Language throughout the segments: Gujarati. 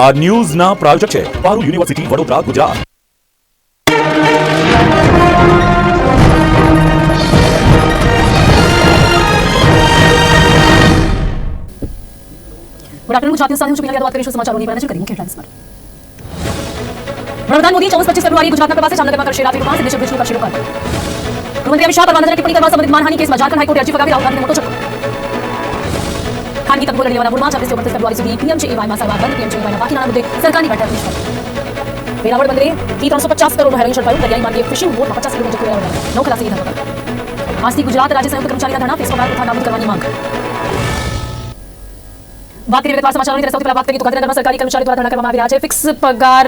આ ન્યૂઝના પ્રાયોજક છે પારુલ યુનિવર્સિટી, વડોદરા, ગુજરાત. પર. વડાપ્રધાન મોદી ચોવીસ પચીસ ફેબ્રુઆરી ગુજરાતના પ્રવાસે જામનગરમાં કરશે રાત્રિ પ્રવાસ દેશ બ્રિજનું કરશે લોકાર્પણ. ગૃહમંત્રી અમિત શાહ પર ટિપ્પણી કરવા સંબંધિત માનહાની કેસમાં ઝારખંડ હાઈકોર્ટે અરજી ફગાવી, રાહુલ ગાંધીને મોટો ઝટકો. ખાનગી તત્વો લડી લેવાના મૂડમાં છવ્વીસ ઓગણત્રીસ ફેબ્રુઆરી સુધી પીએમજેએવાયમાં સારવાર બંધ પીએમજેએવાયના બાકી નાણાં મુદ્દે સરકારની બેઠક નિષ્ફળ વેરાવળ બંદરે થી ત્રણસો પચાસ કરોડનું હેરોઇન ઝડપાયું દરિયાઈ માર્ગે ફિશિંગ બોટમાં પચાસ કિલોમીટર વેરાવળ નૌ ખલાસી ધરપકડ આજથી ગુજરાત રાજ્ય સંયુક્ત કર્મચારીના ધરણા ફેસ પગાર તથા નાબૂદ કરવાની માંગ વાત કરીએ વિગતવાર સમાચારોની ત્યારે સૌથી પહેલા વાત કરીએ તો ગાંધીનગરમાં સરકારી કર્મચારીઓ દ્વારા ધરણા કરવામાં આવી રહ્યા છે ફિક્સ પગાર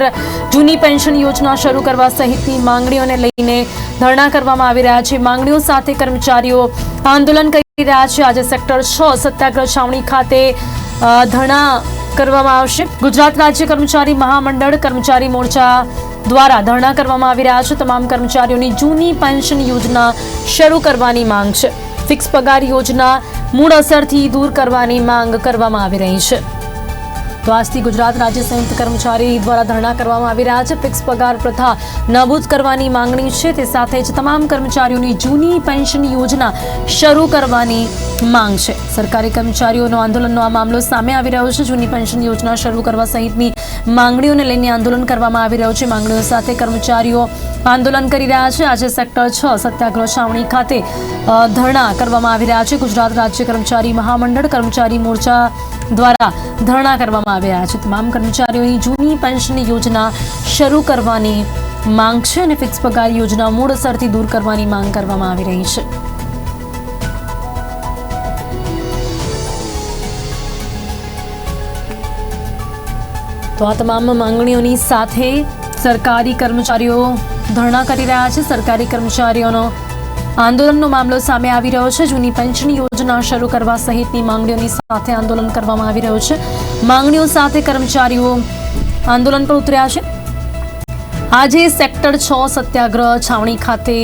જૂની પેન્શન યોજના શરૂ કરવા સહિતની માંગણીઓને લઈને ધરણા કરવામાં આવી રહ્યા છે. માંગણીઓ સાથે કર્મચારીઓ આંદોલન કરી રહ્યા છે. આજે સેક્ટર છ સત્યાગ્રહ છાવણી ખાતે ધરણા કરવામાં આવશે. ગુજરાત રાજ્ય કર્મચારી મહામંડળ, કર્મચારી મોરચા દ્વારા ધરણા કરવામાં આવી રહ્યા છે. તમામ કર્મચારીઓની જૂની પેન્શન યોજના શરૂ કરવાની માંગ છે. ફિક્સ પગાર યોજના મૂળ અસરથી દૂર કરવાની માંગ કરવામાં આવી રહી છે. તો આજથી ગુજરાત રાજ્ય સંયુક્ત કર્મચારી દ્વારા ધરણા કરવામાં આવી રહ્યા છે. ફિક્સ પગાર પ્રથા નાબૂદ કરવાની માંગણી છે. તે સાથે જ તમામ કર્મચારીઓની જૂની પેન્શન યોજના શરૂ કરવાની માંગ છે. સરકારી કર્મચારીઓનો આંદોલનનો આ મામલો સામે આવી રહ્યો છે. જૂની પેન્શન યોજના શરૂ કરવા સહિતની માંગણીઓને લઈને આંદોલન કરવામાં આવી રહ્યું છે. માંગણીઓ સાથે કર્મચારીઓ આંદોલન કરી રહ્યા છે. આજે સેક્ટર છ સત્યાગ્રહ છાવણી ખાતે ધરણા કરવામાં આવી રહ્યા છે. ગુજરાત રાજ્ય કર્મચારી મહામંડળ કર્મચારી મોરચા દ્વારા ધરણા કરવામાં આવી રહ્યા છે. તમામ કર્મચારીઓની જૂની પેન્શન યોજના શરૂ કરવાની માંગ છે અને ફિક્સ પગાર યોજના મૂળ અસરથી દૂર કરવાની માંગ કરવામાં આવી રહી છે. તો આ તમામ માંગણીઓની સાથે સરકારી કર્મચારીઓ ધરણા કરી રહ્યા છે. સરકારી કર્મચારીઓનો આંદોલનનો મામલો સામે આવી રહ્યો છે. જૂની પેન્શન યોજના શરૂ કરવા સહિતની માંગણીઓની સાથે આંદોલન કરવામાં આવી રહ્યું છે. માંગણીઓ સાથે કર્મચારીઓ આંદોલન પર ઉતર્યા છે. આજે સેક્ટર છ સત્યાગ્રહ છાવણી ખાતે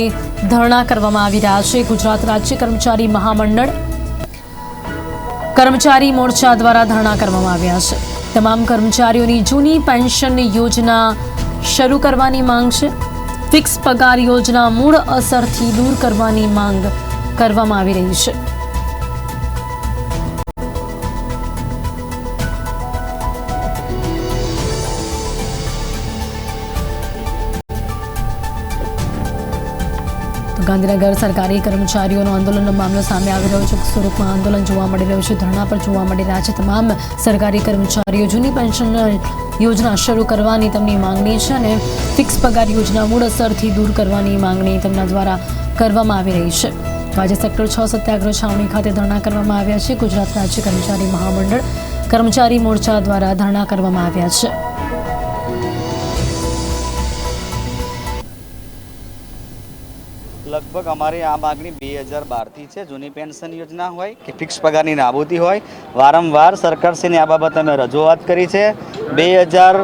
ધરણા કરવામાં આવી રહ્યા છે. ગુજરાત રાજ્ય કર્મચારી મહામંડળ કર્મચારી મોરચા દ્વારા ધરણા કરવામાં આવ્યા છે. તમામ કર્મચારીઓની જૂની પેન્શન યોજના શરૂ કરવાની માંગ છે. ફિક્સ પગાર યોજના મૂળ અસરથી દૂર કરવાની માંગ કરવામાં આવી રહી છે. ગાંધીનગર સરકારી કર્મચારીઓનો આંદોલનનો મામલો સામે આવી રહ્યો છે. સુરતમાં આંદોલન જોવા મળી રહ્યું છે. ધરણા પર જોવા મળી રહ્યા છે. તમામ સરકારી કર્મચારીઓ જૂની પેન્શન યોજના શરૂ કરવાની તેમની માંગણી છે અને ફિક્સ પગાર યોજના મૂળ અસરથી દૂર કરવાની માંગણી તેમના દ્વારા કરવામાં આવી રહી છે. આજે સેક્ટર છ સત્યાગ્રહ છાવણી ખાતે ધરણા કરવામાં આવ્યા છે. ગુજરાત રાજ્ય કર્મચારી મહામંડળ કર્મચારી મોરચા દ્વારા ધરણા કરવામાં આવ્યા છે. લગભગ અમારી આ માગણી બે હજાર બારથી છે. જૂની પેન્શન યોજના હોય કે ફિક્સ પગારની નાબૂદી હોય, વારંવાર સરકારશ્રીને આ બાબત અમે રજૂઆત કરી છે. બે હજાર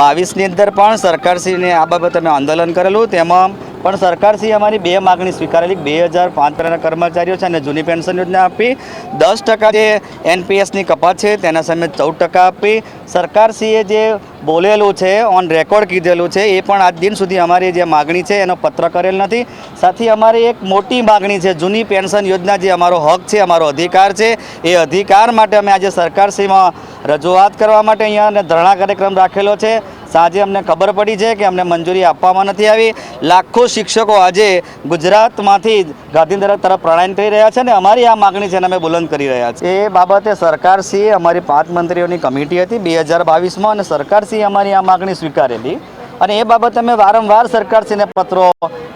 બાવીસની અંદર પણ સરકારશ્રીને આ બાબત અમે આંદોલન કરેલું. તેમાં પણ સરકારશ્રીએ અમારી બે માગણી સ્વીકારેલી. બે હજાર પાંચ પહેલાંના કર્મચારીઓ છે અને જૂની પેન્શન યોજના આપી. દસ ટકા જે એનપીએસની કપાત છે તેના સામે ચૌદ ટકા આપી. સરકારશ્રીએ જે બોલેલું છે ઓન રેકોર્ડ કીધેલું છે, એ પણ આજ દિન સુધી અમારી જે માગણી છે એનો પત્ર કરેલ નથી. સાથે અમારી એક મોટી માગણી છે, જૂની પેન્શન યોજના જે અમારો હક છે, અમારો અધિકાર છે, એ અધિકાર માટે અમે આજે સરકારશ્રીમાં રજૂઆત કરવા માટે અહીંયા અને ધરણા કાર્યક્રમ રાખેલો છે. સાંજે અમને ખબર પડી છે કે અમને મંજૂરી આપવામાં નથી આવી. લાખો શિક્ષકો આજે ગુજરાતમાંથી ગાંધીનગર તરફ પ્રણાયન કરી રહ્યા છે અને અમારી આ માગણી છે અને અમે બુલંદ કરી રહ્યા છીએ. એ બાબતે સરકારશ્રીએ અમારી પાંચ મંત્રીઓની કમિટી હતી બે હજાર બાવીસમાં અને સરકારશ્રીએ અમારી આ માગણી સ્વીકારેલી. અને એ બાબતે અમે વારંવાર સરકારશ્રીને પત્રો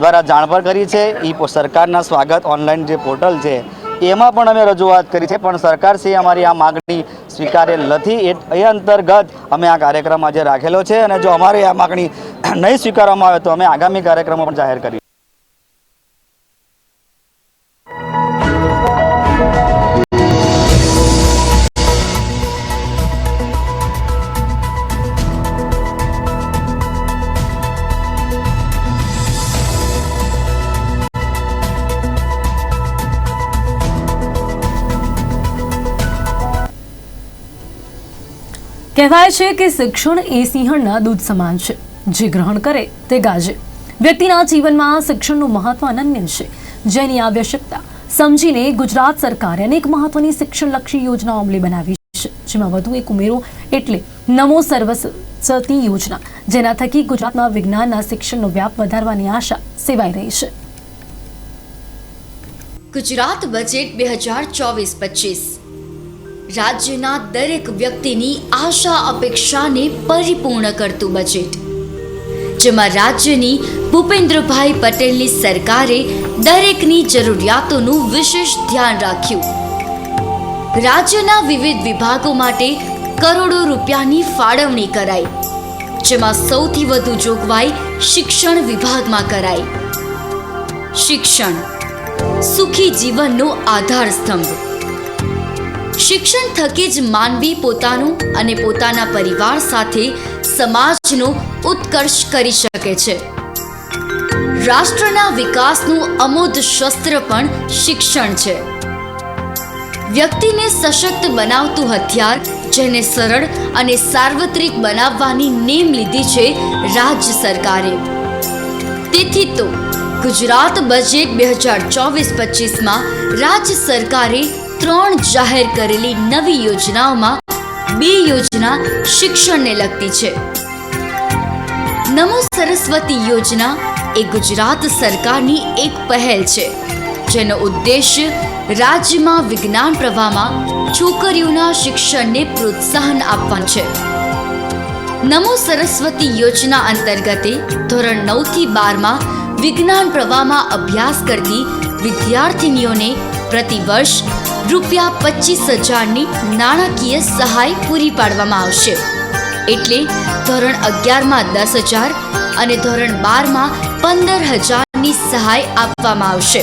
દ્વારા જાણ પણ કરી છે. એ સરકારના સ્વાગત ઓનલાઈન જે પોર્ટલ છે એમાં પણ અમે રજૂઆત કરી છે, પણ સરકારશ્રીએ અમારી આ માગણી સ્વીકારેલ નથી. એ અંતર્ગત અમે આ કાર્યક્રમ આજે રાખેલો છે અને જો અમારી આ માગણી નહીં સ્વીકારવામાં આવે તો અમે આગામી કાર્યક્રમો પણ જાહેર કરીએ કહેવાય છે કે શિક્ષણ એ સિંહણના દૂધ સમાન છે. જે ગ્રહણ કરે તે ગાજે. વ્યક્તિના જીવનમાં શિક્ષણનું મહત્વ અનન્ય છે. જેની આવશ્યકતા સમજીને ગુજરાત સરકારે અનેક મહત્વની શિક્ષણલક્ષી યોજનાઓ અમલી બનાવી છે. જેમાં વધુ એક ઉમેરો એટલે નમો સર્વસતી યોજના, જેના થકી ગુજરાતમાં વિજ્ઞાનના શિક્ષણનો વ્યાપ વધારવાની આશા સેવાઈ રહી છે. ગુજરાત બજેટ બે હજાર ચોવીસ પચીસ. રાજ્યના દરેક વ્યક્તિની આશા અપેક્ષાને પરિપૂર્ણ કરતું બજેટ. જેમાં રાજ્યની ભૂપેન્દ્રભાઈ પટેલની સરકારે દરેકની જરૂરિયાતોનું વિશેષ ધ્યાન રાખ્યું. રાજ્યના વિવિધ વિભાગો માટે કરોડો રૂપિયાની ફાળવણી કરાઈ, જેમાં સૌથી વધુ જોગવાઈ શિક્ષણ વિભાગમાં કરાઈ. શિક્ષણ, સુખી જીવનનો આધાર સ્તંભ શિક્ષણ થકી જ માનવી પોતાનું અને પોતાના પરિવાર સાથે સમાજનો ઉત્કર્ષ કરી શકે છે. રાષ્ટ્રના વિકાસનું અમોધ શસ્ત્ર પણ શિક્ષણ છે. વ્યક્તિને સશક્ત બનાવતું હથિયાર, જેને સરળ અને સાર્વત્રિક બનાવવાની નેમ લીધી છે રાજ્ય સરકારે. તેથી તો ગુજરાત બજેટ બે હજાર ચોવીસ પચીસમાં રાજ્ય સરકારે ત્રણ જાહેર કરેલી નવી યોજનાઓમાં બે યોજના શિક્ષણને લગતી છે. નમો સરસ્વતી યોજના એ ગુજરાત સરકારની એક પહેલ છે, જેનો ઉદ્દેશ્ય રાજ્યમાં વિજ્ઞાન પ્રવાહમાં છોકરીઓના શિક્ષણને પ્રોત્સાહન આપવાનું છે. નમો સરસ્વતી યોજના અંતર્ગતે ધોરણ નવથી બારમાં વિજ્ઞાન પ્રવાહમાં અભ્યાસ કરતી વિદ્યાર્થિનીઓને પ્રતિવર્ષ રૂપિયા પચીસ હજારની નાણાકીય સહાય પૂરી પાડવામાં આવશે. એટલે ધોરણ અગિયારમાં દસ હજાર અને ધોરણ બારમાં પંદર હજારની સહાય આપવામાં આવશે.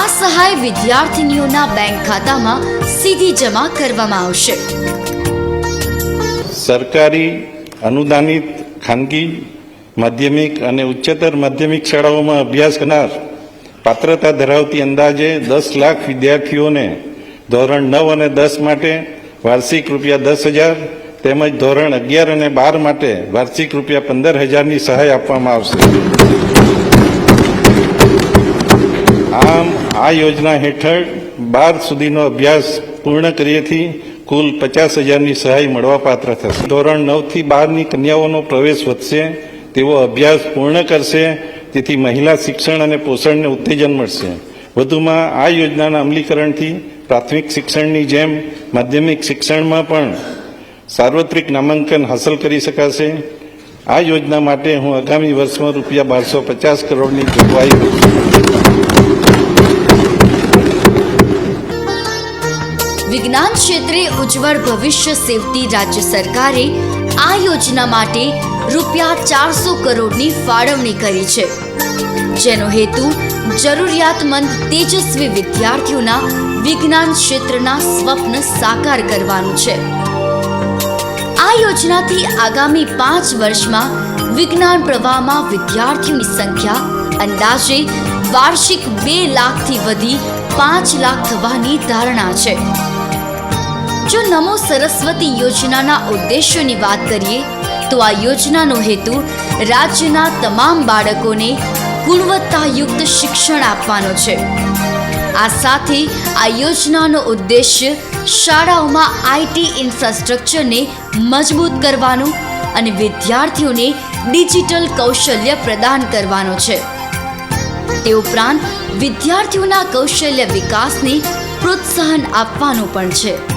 આ સહાય વિદ્યાર્થીનીઓના બેંક ખાતામાં સીધી જમા કરવામાં આવશે. સરકારી અનુદાનિત ખાનગી માધ્યમિક અને ઉચ્ચતર માધ્યમિક શાળાઓમાં અભ્યાસ કરનાર પાત્રતા ધરાવતી અંદાજે દસ લાખ વિદ્યાર્થીઓને ધોરણ નવ અને દસ માટે વાર્ષિક રૂપિયા દસ હજાર તેમજ ધોરણ અગિયાર અને બાર માટે વાર્ષિક રૂપિયા પંદર હજારની સહાય આપવામાં આવશે. આમ, આ યોજના હેઠળ બાર સુધીનો અભ્યાસ પૂર્ણ કરીએથી કુલ પચાસ હજારની સહાય મળવાપાત્ર થશે. ધોરણ નવથી બારની કન્યાઓનો પ્રવેશ વધશે, તેઓ અભ્યાસ પૂર્ણ કરશે તેથી મહિલા શિક્ષણ અને પોષણને ઉત્તેજન મળશે. વધુમાં આ યોજનાના અમલીકરણથી પ્રાથમિક શિક્ષણની જેમ માધ્યમિક શિક્ષણમાં પણ સાર્વત્રિક નામાંકન હાંસલ કરી શકાશે. આ યોજના માટે હું આગામી વર્ષમાં રૂપિયા બારસો પચાસ કરોડની જોગવાઈ વિજ્ઞાન ક્ષેત્રે ઉજ્જવળ ભવિષ્ય સેવતી રાજ્ય સરકારે આ યોજના માટે રૂપિયા ચારસો કરોડની ફાળવણી કરી છે. જેનો હેતુ જરૂરિયાતમંદ તેજસ્વી વિદ્યાર્થીઓના વિજ્ઞાન ક્ષેત્રના સ્વપ્ન સાકાર કરવાનું છે. આ યોજનાથી આગામી પાંચ વર્ષમાં વિજ્ઞાન પ્રવાહમાં વિદ્યાર્થીઓની સંખ્યા અંદાજે વાર્ષિક બે લાખથી વધી પાંચ લાખ થવાની ધારણા છે. જો નમો સરસ્વતી યોજનાના ઉદ્દેશ્યોની વાત કરીએ, તો આ યોજનાનો હેતુ રાજ્યના તમામ બાળકોને ગુણવત્તાયુક્ત શિક્ષણ આપવાનો છે. આ સાથે આ યોજનાનો ઉદ્દેશ્ય શાળાઓમાં આઈટી ઇન્ફ્રાસ્ટ્રક્ચરને મજબૂત કરવાનું અને વિદ્યાર્થીઓને ડિજિટલ કૌશલ્ય પ્રદાન કરવાનો છે. તે ઉપરાંત વિદ્યાર્થીઓના કૌશલ્ય વિકાસને પ્રોત્સાહન આપવાનું પણ છે.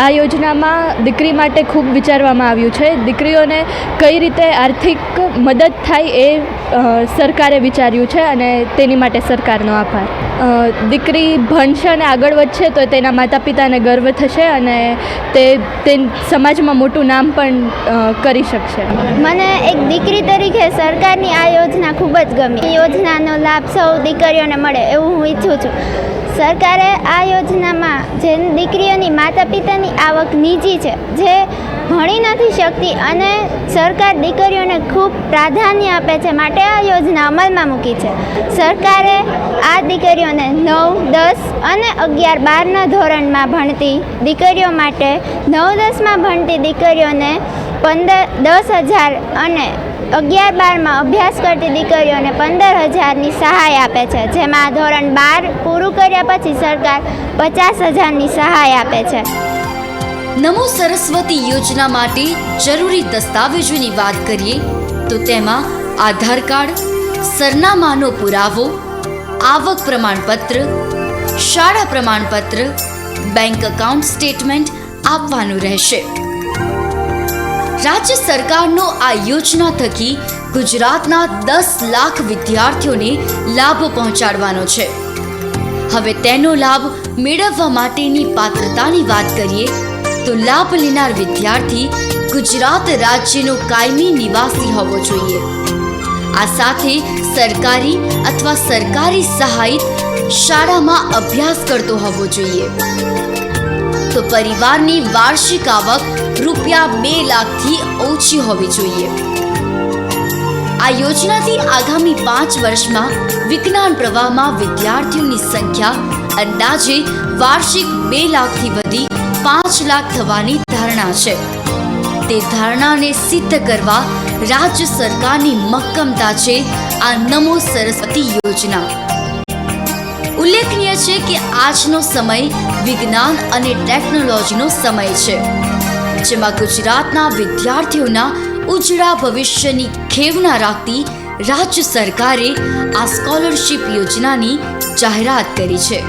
આ યોજનામાં દીકરી માટે ખૂબ વિચારવામાં આવ્યું છે. દીકરીઓને કઈ રીતે આર્થિક મદદ થાય એ સરકારે વિચાર્યું છે અને તેની માટે સરકારનો આભાર. દીકરી ભણશે અને આગળ વધશે તો તેના માતા પિતાને ગર્વ થશે અને તે તે સમાજમાં મોટું નામ પણ કરી શકશે. મને એક દીકરી તરીકે સરકારની આ યોજના ખૂબ જ ગમી. યોજનાનો લાભ સૌ દીકરીઓને મળે એવું હું ઈચ્છું છું. સરકારે આ યોજનામાં જે દીકરીઓની માતા પિતાની આવક નીચી છે, જે ભણી નથી શકતી અને સરકાર દીકરીઓને ખૂબ પ્રાધાન્ય આપે છે માટે આ યોજના અમલમાં મૂકી છે. સરકારે આ દીકરીઓને નવ, દસ અને અગિયાર બારના ધોરણમાં ભણતી દીકરીઓ માટે નવ, દસમાં ભણતી દીકરીઓને પંદર, દસ હજાર અને અગિયાર બારમાં અભ્યાસ કરતી દીકરીઓને પંદર હજારની સહાય આપે છે, જેમાં ધોરણ બાર પૂરું કર્યા પછી સરકાર પચાસ હજારની સહાય આપે છે. નમો સરસ્વતી યોજના માટે જરૂરી દસ્તાવેજોની વાત કરીએ, તો તેમાં આધાર કાર્ડ, સરનામાનો પુરાવો, આવક પ્રમાણપત્ર, શાળા પ્રમાણપત્ર, બેંક એકાઉન્ટ સ્ટેટમેન્ટ આપવાનું રહેશે. રાજ્ય સરકારનો આ યોજના થકી ગુજરાતના દસ લાખ વિદ્યાર્થીઓને લાભ પહોંચાડવાનો છે. હવે તેનો લાભ મેળવવા માટેની પાત્રતાની વાત કરીએ, તો લાભ લેનાર વિદ્યાર્થી ગુજરાત રાજ્યનો કાયમી નિવાસી હોવો જોઈએ. આ સાથે સરકારી અથવા સરકારી સહાયિત શાળામાં અભ્યાસ કરતો હોવો જોઈએ. તો પરિવારની વાર્ષિક આવક રૂપિયા બે લાખથી ઓછી હોવી જોઈએ. આ યોજનાથી આગામી પાંચ વર્ષમાં વિજ્ઞાન પ્રવાહમાં વિદ્યાર્થીઓની સંખ્યા અંદાજે વાર્ષિક બે લાખથી વધી પાંચ લાખ થવાની ધારણા છે. તે ધારણાને સિદ્ધ કરવા રાજ્ય સરકારની મક્કમતા છે આ નમો સરસ્વતી યોજના. ઉલ્લેખનીય છે કે આજનો સમય વિજ્ઞાન અને ટેકનોલોજીનો સમય છે, જેમાં ગુજરાતના વિદ્યાર્થીઓના ઉજળા ભવિષ્યની ખેવના રાખતી રાજ્ય સરકારે આ સ્કોલરશિપ યોજનાની જાહેરાત કરી છે.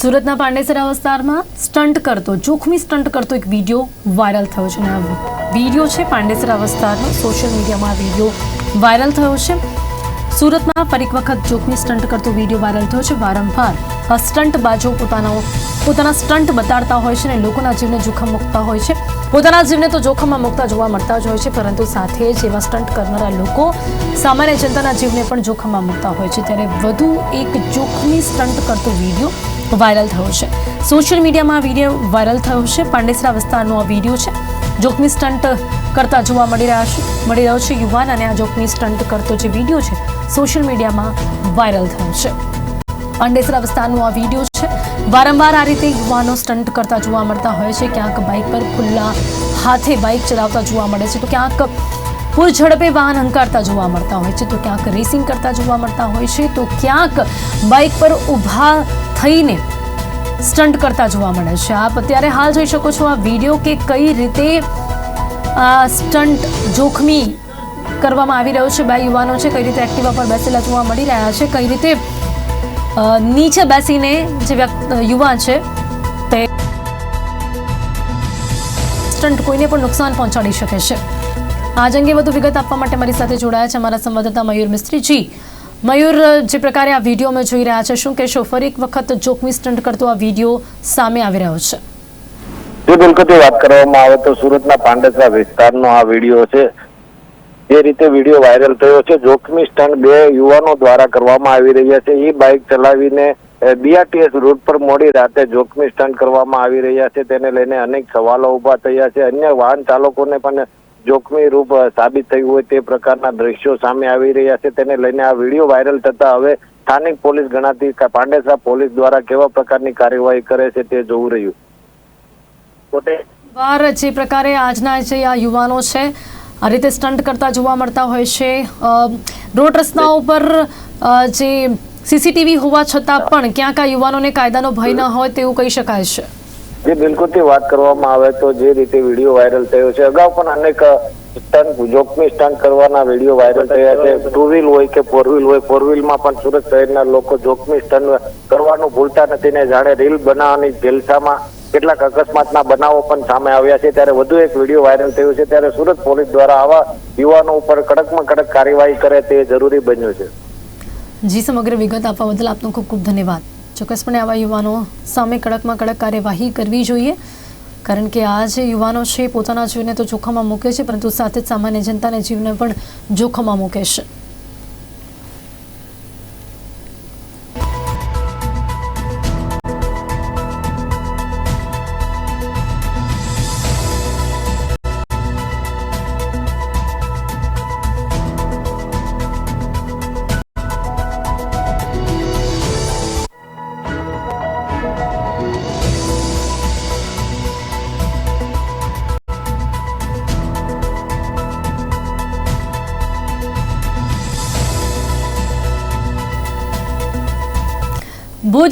સુરતના પાંડેસરા વિસ્તારમાં સ્ટન્ટ કરતો, જોખમી સ્ટન્ટ કરતો એક વીડિયો વાયરલ થયો છે. વીડિયો છે પાંડેસરા વિસ્તારનો સોશિયલ મીડિયામાં વીડિયો વાયરલ થયો છે. સુરતમાં ફરી વખત જોખમી સ્ટન્ટ કરતો વીડિયો વાયરલ થયો છે. વારંવાર આ સ્ટન્ટ બાજો પોતાનો પોતાના સ્ટન્ટ બતાડતા હોય છે અને લોકોના જીવને જોખમ મૂકતા હોય છે. પોતાના જીવને તો જોખમમાં મૂકતા જોવા મળતા જ હોય છે, પરંતુ સાથે જ એવા સ્ટન્ટ કરનારા લોકો સામાન્ય જનતાના જીવને પણ જોખમમાં મૂકતા હોય છે. ત્યારે વધુ એક જોખમી સ્ટન્ટ કરતો વીડિયો વાયરલ થયો છે. સોશિયલ મીડિયામાં આ વીડિયો વાયરલ થયો છે. પાંડેસરા વિસ્તારનો આ વીડિયો છે. જોખમી સ્ટન્ટ કરતા જોવા મળી રહ્યા છે. મળી રહ્યો છે યુવાન અને આ જોખમી સ્ટન્ટ કરતો જે વીડિયો છે, સોશિયલ મીડિયામાં વાયરલ થયો છે. અંડેસરા વિસ્તારનો આ વીડિયો છે. વારંવાર આ રીતે યુવાનો સ્ટન્ટ કરતા જોવા મળતા હોય છે. ક્યાંક બાઇક પર ખુલ્લા હાથે બાઇક ચલાવતા જોવા મળે છે. તો ક્યાંક પૂર ઝડપે વાહન હંકારતા જોવા મળતા હોય છે. તો ક્યાંક રેસિંગ કરતા જોવા મળતા હોય છે. તો ક્યાંક બાઇક પર ઊભા થઈને સ્ટન્ટ કરતા જોવા મળે છે. આપ અત્યારે હાલ જોઈ શકો છો આ વીડિયો કે કઈ રીતે આ સ્ટન્ટ જોખમી કરવામાં આવી રહ્યો છે બે યુવાનો છે, કઈ રીતે એક્ટિવા પર બેસેલા જોવા મળી રહ્યા છે, કઈ રીતે નીચે બેસીને જે યુવાન છે, તે સ્ટન્ટ કોઈને પણ નુકસાન પહોંચાડી શકે છે. આજ અંગે વધુ વિગત આપવા માટે મારી સાથે જોડાયા છે અમારા સંવાદદાતા મયુર મિસ્ત્રીજી. મયુર, જે પ્રકારે આ વીડિયો અમે જોઈ રહ્યા છે શું કહેશો? ફરી એક વખત જોખમી સ્ટન્ટ કરતો આ વીડિયો સામે આવી રહ્યો છે. જે બિલકુલથી વાત કરવામાં આવે તો સુરતના પાંડેસરા વિસ્તારનો આ વીડિયો છે. જે રીતે વીડિયો વાયરલ થયો છે, જોખમી સ્ટન્ટ બે યુવાનો દ્વારા કરવામાં આવી રહ્યા છે. એ બાઇક ચલાવીને બીઆરટીએસ રૂટ પર મોડી રાતે જોખમી સ્ટન્ટ કરવામાં આવી રહ્યા છે. તેને લઈને અનેક સવાલો ઊભા થયા છે. અન્ય વાહન ચાલકોને પણ જોખમી રૂપ સાબિત થયું હોય તે પ્રકારના દ્રશ્યો સામે આવી રહ્યા છે. તેને લઈને આ વીડિયો વાયરલ થતા હવે સ્થાનિક પોલીસ ગણાતી પાંડેસરા પોલીસ દ્વારા કેવા પ્રકારની કાર્યવાહી કરે છે તે જોવું રહ્યું. પોતે વાર જે પ્રકારે આજના જે આ યુવાનો છે આ રીતે સ્ટન્ટ કરતા જોવા મળતા હોય છે. રોડ રસ્તાઓ પર જે સીસીટીવી હોવા છતાં પણ ક્યાંક આ યુવાનોને કાયદાનો ભય ન હોય તેવું કહી શકાય છે. જે બિલકુલથી વાત કરવામાં આવે તો જે રીતે વીડિયો વાયરલ થયો છે. અગાઉ પણ અનેક સ્ટન્ટ જોખમી સ્ટન્ટ કરવાના વીડિયો વાયરલ થયા છે. ટુ વ્હીલ હોય કે ફોર વ્હીલ હોય, ફોર વ્હીલમાં પણ સુરત શહેરના લોકો જોખમી સ્ટન્ટ કરવાનું ભૂલતા નથી ને જાણે રીલ બનાવવાની જલસામાં કેટલાક અકસ્માતના બનાવો પણ સામે આવ્યા છે. ત્યારે વધુ એક વીડિયો વાયરલ થયો છે. ત્યારે સુરત પોલીસ દ્વારા આવા યુવાનો ઉપર કડકમાં કડક કાર્યવાહી કરે તે જરૂરી બન્યું છે. જી, સમગ્ર વિગત આપવા બદલ આપનો ખૂબ ખૂબ ધન્યવાદ. ચોક્કસપણે આવા યુવાનો સામે કડકમાં કડક કાર્યવાહી કરવી જોઈએ. કારણ કે આ જે યુવાનો છે પોતાના જીવને તો જોખમમાં મૂકે છે, પરંતુ સાથે જ સામાન્ય જનતાના જીવને પણ જોખમમાં મૂકે છે.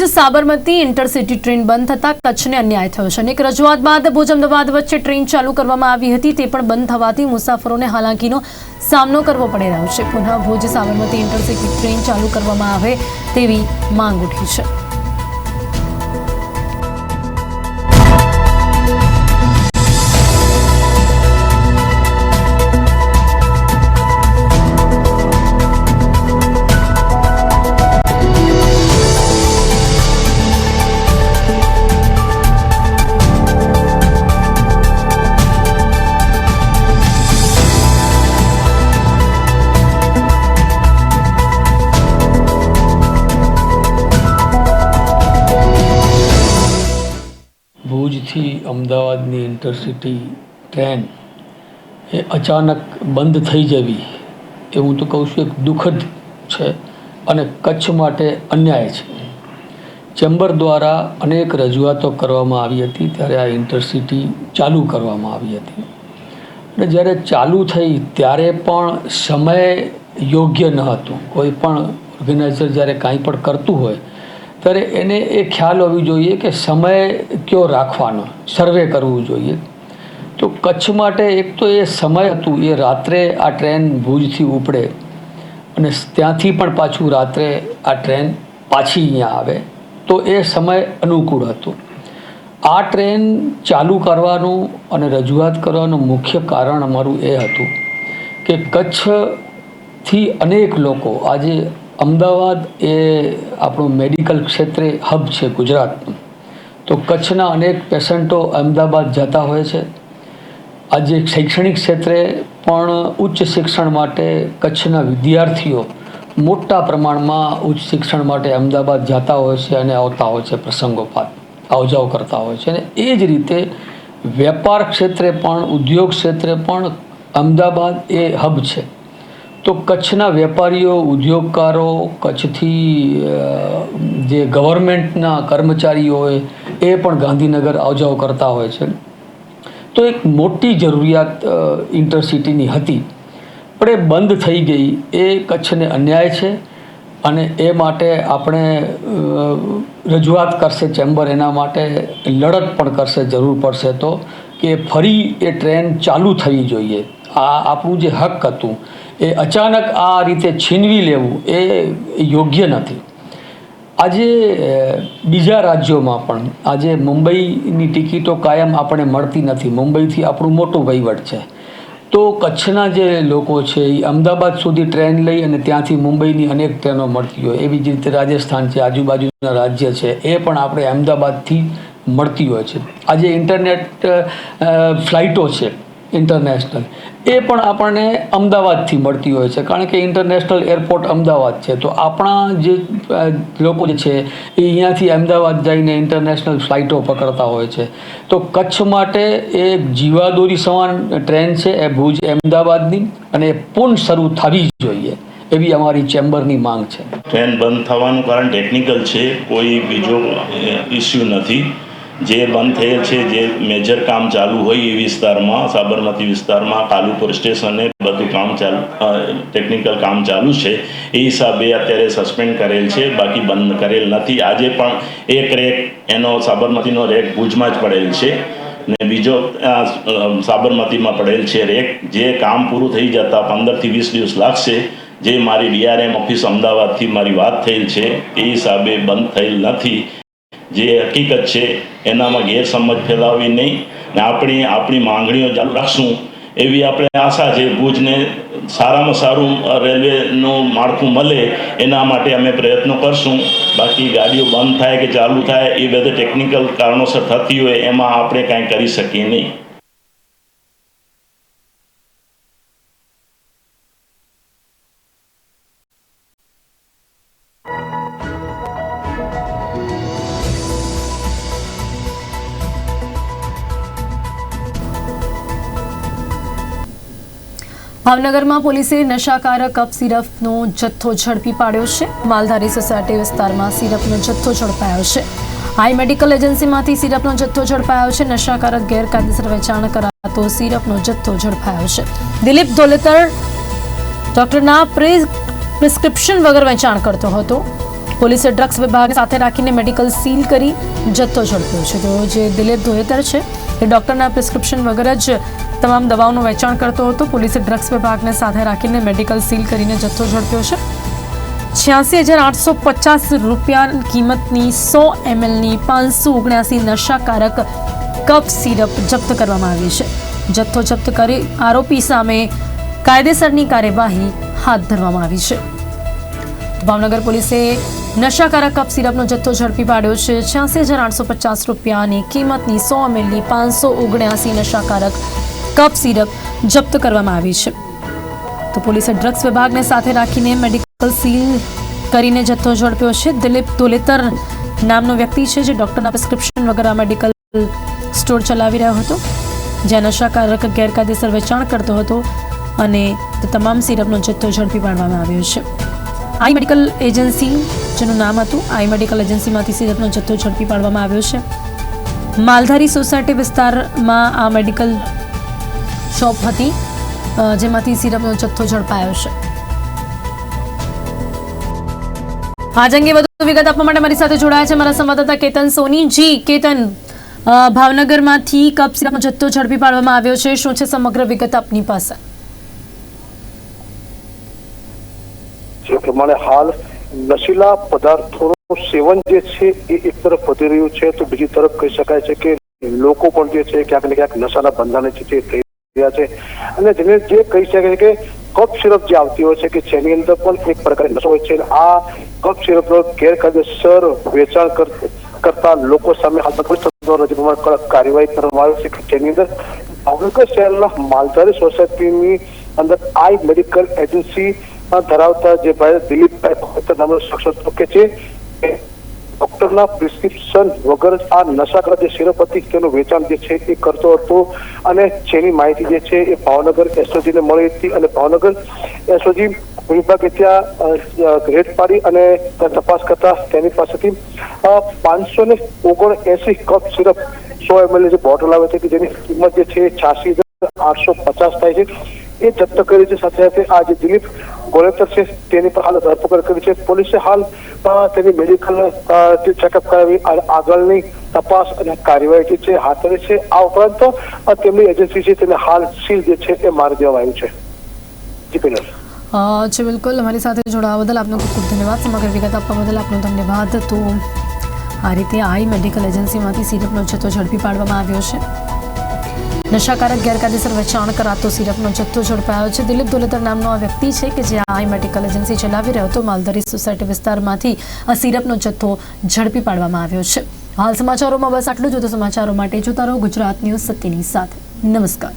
ભુજ સાબરમતી ઇન્ટરસિટી ટ્રેન બંધ થતાં કચ્છને અન્યાય થયો છે અનેક રજૂઆત બાદ ભુજ અમદાવાદ વચ્ચે ટ્રેન ચાલુ કરવામાં આવી હતી તે પણ બંધ થવાથી મુસાફરોને હાલાકીનો સામનો કરવો પડી રહ્યો છે. પુનઃ ભુજ સાબરમતી ઇન્ટરસિટી ટ્રેન ચાલુ કરવામાં આવે તેવી માંગ ઉઠી છે. ઇન્ટરસિટી ટ્રેન એ અચાનક બંધ થઈ જવી એ હું તો કહું છું, એક દુઃખદ છે અને કચ્છ માટે અન્યાય છે. ચેમ્બર દ્વારા અનેક રજૂઆતો કરવામાં આવી હતી, ત્યારે આ ઇન્ટરસિટી ચાલુ કરવામાં આવી હતી. અને જ્યારે ચાલુ થઈ, ત્યારે પણ સમય યોગ્ય ન હતો. કોઈ પણ ઓર્ગેનાઇઝર જ્યારે કાંઈ પણ કરતું હોય ત્યારે એને એ ખ્યાલ હોવી જોઈએ કે સમય કયો રાખવાનો, સર્વે કરવું જોઈએ. તો કચ્છ માટે એક તો એ સમય હતું, એ રાત્રે આ ટ્રેન ભુજથી ઉપડે અને ત્યાંથી પણ પાછું રાત્રે આ ટ્રેન પાછી અહીંયા આવે. તો એ સમય અનુકૂળ હતો. આ ટ્રેન ચાલુ કરવાનું અને રજૂઆત કરવાનું મુખ્ય કારણ અમારું એ હતું કે કચ્છથી અનેક લોકો આજે અમદાવાદ એ આપણું મેડિકલ ક્ષેત્રે હબ છે ગુજરાતનું. તો કચ્છના અનેક પેશન્ટો અમદાવાદ જતા હોય છે. આજે શૈક્ષણિક ક્ષેત્રે પણ ઉચ્ચ શિક્ષણ માટે કચ્છના વિદ્યાર્થીઓ મોટા પ્રમાણમાં ઉચ્ચ શિક્ષણ માટે અમદાવાદ જતા હોય છે અને આવતા હોય છે પ્રસંગોપાત આવજાવ કરતા હોય છે. અને એ જ રીતે વેપાર ક્ષેત્રે પણ, ઉદ્યોગ ક્ષેત્રે પણ અમદાવાદ એ હબ છે. તો કચ્છના વેપારીઓ, ઉદ્યોગકારો, કચ્છથી જે ગવર્મેન્ટના કર્મચારીઓ હોય, એ પણ ગાંધીનગર આવજાવ કરતા હોય છે. તો એક મોટી જરૂરિયાત ઇન્ટરસિટીની હતી. પણ એ બંધ થઈ ગઈ. એ કચ્છને અન્યાય છે અને એ માટે આપણે રજૂઆત કરશે ચેમ્બર એના માટે, લડત પણ કરશે જરૂર પડશે તો, કે ફરી એ ટ્રેન ચાલુ થવી જોઈએ. આ આપણું જે હક હતું એ અચાનક આ રીતે છીનવી લેવું એ યોગ્ય નથી. આજે બીજા રાજ્યોમાં પણ આજે મુંબઈની ટિકિટો કાયમ આપણે મળતી નથી. મુંબઈથી આપણું મોટું વહીવટ છે. તો કચ્છના જે લોકો છે એ અમદાવાદ સુધી ટ્રેન લઈ અને ત્યાંથી મુંબઈની અનેક ટ્રેનો મળતી હોય, એવી જ રીતે રાજસ્થાન છે, આજુબાજુના રાજ્ય છે, એ પણ આપણે અમદાવાદથી મળતી હોય છે. આજે ઇન્ટરનેટ ફ્લાઇટો છે. ઇન્ટરનેશનલ એ પણ આપણને અમદાવાદથી મળતી હોય છે. કારણ કે ઇન્ટરનેશનલ એરપોર્ટ અમદાવાદ છે. તો આપણા જે લોકો જે છે, એ અહીંયાથી અમદાવાદ જઈને ઇન્ટરનેશનલ ફ્લાઇટો પકડતા હોય છે. તો કચ્છ માટે એ જીવાદોરી સમાન ટ્રેન છે, એ ભુજ અમદાવાદની અને એ પુનઃ શરૂ થવી જોઈએ એવી અમારી ચેમ્બરની માંગ છે. ટ્રેન બંધ થવાનું કારણ ટેકનિકલ છે. કોઈ બીજો ઇસ્યુ નથી. જે બંધ થયેલ છે, જે મેજર કામ ચાલુ હોય એ વિસ્તારમાં, સાબરમતી વિસ્તારમાં કાલુપુર સ્ટેશને બધું કામ ચાલુ ટેકનિકલ કામ ચાલુ છે. એ હિસાબે અત્યારે સસ્પેન્ડ કરેલ છે, બાકી બંધ કરેલ નથી. આજે પણ એક રેક એનો સાબરમતીનો રેક ભુજમાં જ પડેલ છે ને બીજો સાબરમતીમાં પડેલ છે રેક. જે કામ પૂરું થઈ જતા પંદરથી વીસ દિવસ લાગશે. જે મારી ડીઆરએમ ઓફિસ અમદાવાદથી મારી વાત થયેલ છે, એ હિસાબે બંધ થયેલ નથી. જે હકીકત છે, એનામાં ગેરસમજ ફેલાવી નહીં ને આપણી આપણી માંગણીઓ ચાલુ રાખશું. એવી આપણે આશા છે, ભુજને સારામાં સારું રેલવેનું માળખું મળે એના માટે અમે પ્રયત્નો કરશું. બાકી ગાડીઓ બંધ થાય કે ચાલુ થાય, એ બધે ટેકનિકલ કારણોસર થતી હોય, એમાં આપણે કાંઈ કરી શકીએ નહીં. ભાવનગરમાં પોલીસે નશાકારક કપ સિરપનો જથ્થો ઝડપી પાડ્યો છે. માલધારી સોસાયટી વિસ્તારમાં સિરપનો જથ્થો ઝડપાયો છે. હાઈ મેડિકલ એજન્સીમાંથી સિરપનો જથ્થો ઝડપાયો છે. નશાકારક ગેરકાયદેસર વેચાણ કરાતો સિરપનો જથ્થો ઝડપાયો છે. દિલીપ ધોલેતર ડોક્ટરના પ્રિસ્ક્રિપ્શન વગર વેચાણ કરતો હતો. પોલીસે ડ્રગ્સ વિભાગ સાથે રાખીને મેડિકલ સીલ કરી જથ્થો ઝડપ્યો છે. તો જે દિલીપ ધોયેતર છે, એ ડૉક્ટરના પ્રિસ્ક્રિપ્શન વગર જ તમામ દવાઓનું વેચાણ કરતો હતો. પોલીસે ડ્રગ્સ વિભાગને સાથે રાખીને મેડિકલ સીલ કરીને જથ્થો ઝડપ્યો છે. છ્યાસી હજાર આઠસો પચાસ રૂપિયા કિંમતની સો એમએલની પાંચસો ઓગણ્યાસી નશાકારક કપ સિરપ જપ્ત કરવામાં આવી છે. જથ્થો જપ્ત કરી આરોપી સામે કાયદેસરની કાર્યવાહી હાથ ધરવામાં આવી છે. ભાવનગર પોલીસે નશાકારક કપ સિરપનો જથ્થો ઝડપી પાડ્યો છે. છ્યાસી હજાર આઠસો પચાસ રૂપિયાની કિંમતની સો એમએલની પાંચસો ઓગણ્યાસી નશાકારક કપ સિરપ જપ્ત કરવામાં આવી છે. તો પોલીસે ડ્રગ્સ વિભાગને સાથે રાખીને મેડિકલ સીલ કરીને જથ્થો ઝડપ્યો છે. દિલીપ તોલેતર નામનો વ્યક્તિ છે જે ડૉક્ટરના પ્રિસ્ક્રિપ્શન વગર મેડિકલ સ્ટોર ચલાવી રહ્યો હતો. જ્યાં નશાકારક ગેરકાયદેસર વેચાણ કરતો હતો અને તમામ સિરપનો જથ્થો ઝડપી પાડવામાં આવ્યો છે. આઈ મેડિકલ એજન્સી, જેનું નામ હતું આઈ મેડિકલ એજન્સીમાંથી સિરપનો જથ્થો ઝડપી પાડવામાં આવ્યો છે. માલધારી સોસાયટી વિસ્તારમાં આ મેડિકલ શોપ હતી જેમાંથી સિરપનો જથ્થો ઝડપાયો છે. આજ અંગે વધુ વિગત આપવા માટે મારી સાથે જોડાયા છે મારા સંવાદદાતા કેતન સોની. જી, કેતન ભાવનગરમાંથી કપ સિરપનો જથ્થો ઝડપી પાડવામાં આવ્યો છે. શું છે સમગ્ર વિગત આપની પાસે? જે પ્રમાણે હાલ નશીલા પદાર્થોનું સેવન જે છે એ એક તરફ વધી રહ્યું છે, તો બીજી તરફ કહી શકાય છે કે લોકો પણ જે છે ક્યાંક ને ક્યાંક નશાના બંધાને છે તે થઈ રહ્યા છે. અને જેને જે કહી શકાય કે કપ સિરપ જે આવતી હોય છે કે જેની અંદર પણ એક પ્રકારે નશો હોય છે, આ કપ સિરપનો ગેરકાયદેસર વેચાણ કર- કરતા લોકો સામે હાલમાં તંત્ર પ્રમાણે કડક કાર્યવાહી કરવામાં આવી છે કે જેની અંદર ભાવનગર શહેરના માલધારી સોસાયટીની અંદર આઈ મેડિકલ એજન્સી ધરાવતા જે ભાઈ દિલીપભાઈ ભગત નામનો શખ્સ હતો છે. ડોક્ટરના પ્રિસ્ક્રિપ્શન વગર આ નશાકારક જે શિરોપતિ તેનું વેચાણ જે છે એ કરતો હતો અને જેની માહિતી જે છે એ ભાવનગર એસઓજીને મળી હતી અને ભાવનગર એસઓજી વિભાગે ત્યાં રેડ પાડી અને તપાસ કરતા તેની પાસેથી પાંચસો ને ઓગણ એસી કપ સિરપ સો એમએલ જે બોટલ આવે છે કે જેની કિંમત જે છે છ્યાસી હજાર આઠસો પચાસ થાય છે. એ જપ્ત કરી છે. સાથે સાથે આ જે દિલીપ ગોળેતર છે, તેની પર હાલ ધરપકડ કરી છે. પોલીસે હાલ તેની મેડિકલ ચેકઅપ કરાવી આગળની તપાસ અને કાર્યવાહી છે હાથ ધરી છે. આ ઉપરાંત તેમની એજન્સી છે, તેને હાલ સીલ જે છે, એ મારી દેવામાં આવ્યું છે. જીપીનર જી બિલકુલ. અમારી સાથે જોડાવા બદલ આપનો ખૂબ ખૂબ ધન્યવાદ. સમગ્ર વિગત આપવા બદલ આપનો ધન્યવાદ. તો આ રીતે આઈ મેડિકલ એજન્સીમાંથી સિરપનો જથ્થો ઝડપી પાડવામાં આવ્યો છે. નશાકારક ગેરકાયદેસર વેચાણ કરાતો સિરપનો જથ્થો ઝડપાયો છે. દિલીપ દોલતર નામનો આ વ્યક્તિ છે કે જે આઈ મેડિકલ એજન્સી ચલાવી રહ્યો હતો. માલધારી સોસાયટી વિસ્તારમાંથી આ સિરપનો જથ્થો ઝડપી પાડવામાં આવ્યો છે. હાલ સમાચારોમાં બસ આટલું જ. તો સમાચારો માટે જોતા રહો ગુજરાત ન્યૂઝ સત્યની સાથે. નમસ્કાર.